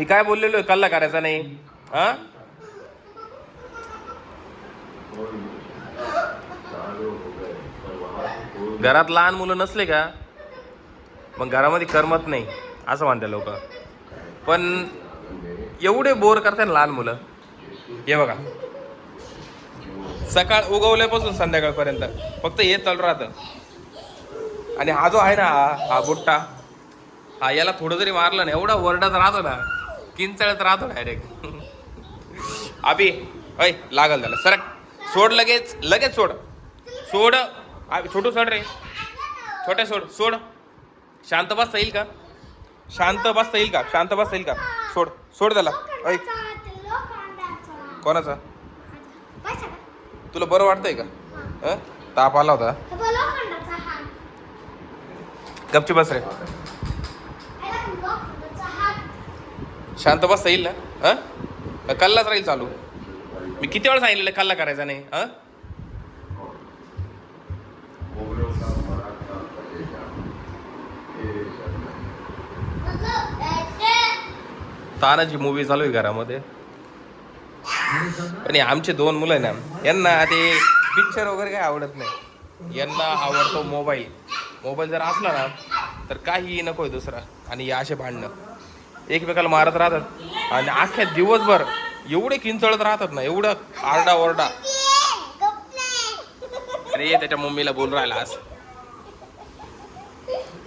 मी काय बोललेलो आहे? कल्ला करायचा नाही. हा? घरात लहान मुलं नसले का? मग घरामध्ये करमत नाही असं म्हणते लोक. पण एवढे बोर करतात ना लहान मुलं. हे बघा. सकाळ उगवल्यापासून संध्याकाळपर्यंत. फक्त हे चालू राहतं. आणि हा जो आहे ना हा हा बुट्टा हा याला थोडं जरी मारलं ना एवढा वरडाच राहतो ना किंचाळत राहतो डायरेक्ट अभि अय लागल त्याला. सरक. सोड लगेच. लगेच सोड. सोड. छोटू सोड रे. छोट्या सोड. सोड. शांत बसता येईल का? शांत बसता येईल का? शांत बसता येईल का? सोड. सोड त्याला. ऐ. कोणाचा? तुला बरं वाटतंय का? ताप आला होता. गपची बस रे. शांत बसता येईल ना? हं? कल्लाच राहील चालू? मी किती वेळा सांगितलेलं कल्ला करायचा नाही हां? तानाजी मूवी चालू आहे घरामध्ये. पण आमचे दोन मुलं आहे ना यांना ते पिक्चर वगैरे काही आवडत नाही. यांना आवडतो मोबाईल मोबाईल जर असला ना तर काही नको आहे दुसरा. आणि या असे भांडणं. एकमेकाला मारत राहतात. आणि अख्ख्या दिवसभर एवढे किंचळत राहतात ना एवढं आरडा ओरडा. अरे त्याच्या मम्मीला बोल राहिला आज.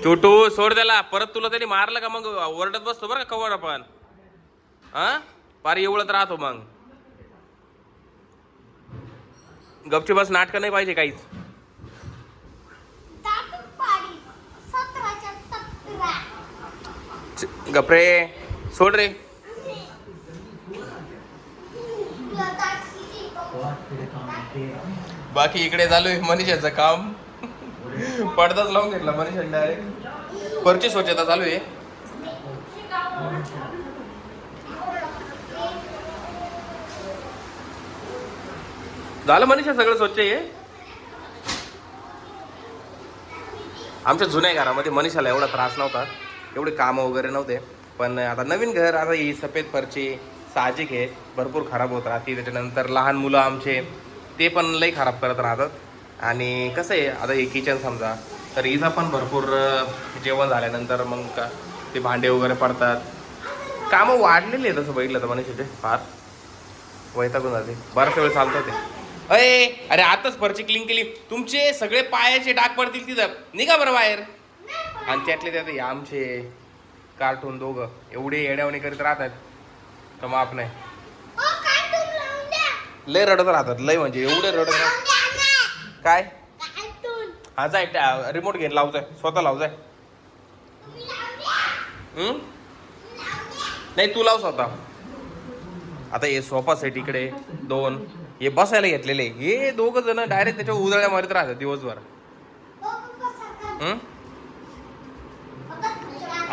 छोटू सोड त्याला. परत तुला त्यांनी मारलं का मग? ओरडत बसतो बरं का कवर आपण? हा? पार एवढत राहतो मग. गपची बस नाटकं नाही पाहिजे काहीच. गपरे सोड रे. बाकी इकडे चालू आहे मनीषाचं काम. पडदाच लावून घेतला मनीषा डायरेक्ट परची स्वच्छता चालू आहे झालं मनीषा सगळं स्वच्छ आहे? आमच्या जुन्या घरामध्ये मनीषाला एवढा त्रास नव्हता. एवढे कामं वगैरे नव्हते. पण आता नवीन घर आता ही सफेद फरची साहजिक आहे. भरपूर खराब होत राहते. त्याच्यानंतर लहान मुलं आमचे ते पण लई खराब करत राहतात. आणि कसं आहे आता हे किचन समजा तर इथं पण भरपूर जेवण झाल्यानंतर मग का ते भांडे वगैरे पडतात. कामं वाढलेली आहे तसं बघितलं तर मनीषाचे फार. वैतागून जाते? बराच वेळ चालतं ते. अय अरे आताच फरची क्लीन केली. तुमचे सगळे पायाचे डाग पडतील तिथं. निघा बरं बाहेर. आणि त्यातले त्यात हे आमचे कार्टून दोघं एवढे येड्यावणी करीत राहतात तर माफ नाही. लय रडत राहतात लय म्हणजे एवढे रडत काय? हा जाय रिमोट घेऊन लावजाय स्वतः लावजाय हम्म? नाही तू लाव स्वतः. आता हे सोफा सेट इकडे दोन. हे बसायला घेतलेले. हे दोघ जण डायरेक्ट त्याच्या उजळ्या मारित राहतात दिवसभर. हम्म?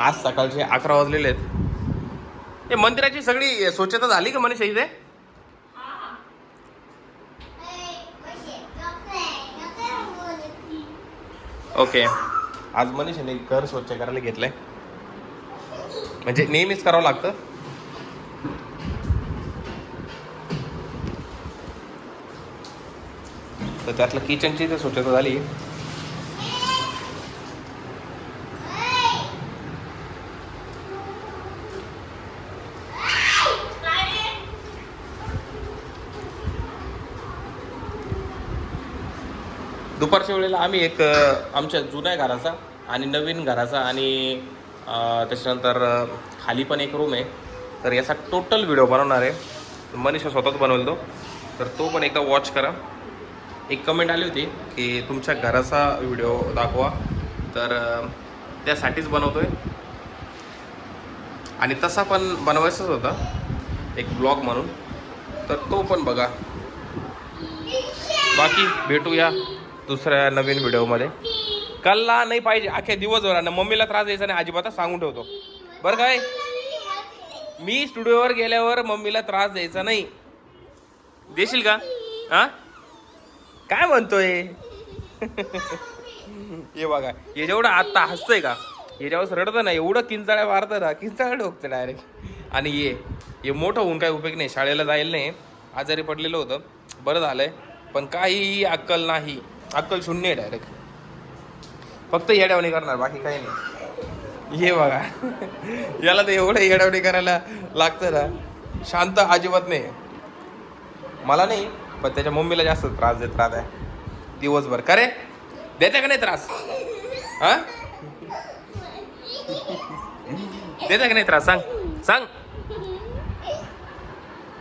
आज सकाळचे अकरा वाजलेले आहेत. हे मंदिराची सगळी स्वच्छता झाली का मनीषा इथे? ओके. आज मनीषाने घर स्वच्छ करायला घेतलंय. म्हणजे नेहमीच करावं लागतं. तर त्यातलं किचनची तर स्वच्छता झाली. दुपारच्या वेळेला आम्ही एक आमच्या जुन्या घराचा आणि नवीन घराचा आणि त्याच्यानंतर खाली पण एक रूम आहे. तर याचा टोटल व्हिडिओ बनवणार आहे. मनीष स्वतःच बनवेल तो. तर तो पण एकदा वॉच करा. एक कमेंट आली होती की तुमच्या घराचा व्हिडिओ दाखवा. तर त्यासाठीच त्यासाठीच आहे आणि तसा पण बनवायचाच होता. एक ब्लॉग म्हणून. तर तो पण बघा. बाकी भेटूया. दुसऱ्या नवीन व्हिडिओमध्ये. कल्ला नाही पाहिजे अख्ख्या दिवसभरानं मम्मीला त्रास द्यायचा नाही अजिबात सांगून ठेवतो. बरं काय? मी स्टुडिओवर गेल्यावर मम्मीला त्रास द्यायचा नाही. देशील का? हा? काय म्हणतोय? हे बघा हे जेवढं आत्ता हसतंय का याच्यावर रडतं ना एवढं किंचाळ्या मारतं ना किंचाळ्या डोकतं डायरेक्ट आणि ये हे मोठं होऊन काही उपयोग नाही. शाळेला जायला नाही. आजारी पडलेलं होतं. बरं झालंय. पण काही अक्कल नाही. अक्कल शून्य आहे डायरेक्ट फक्त येड्यावणी करणार बाकी काही नाही. हे बघा. याला तर एवढं येड्यावणी करायला लागतं ना. शांत अजिबात नाही. मला नाही पण त्याच्या मम्मीला जास्त त्रास देत राहत आहे दिवसभर. का रे? देते का नाही त्रास? हा? देते का नाही त्रास? सांग. सांग.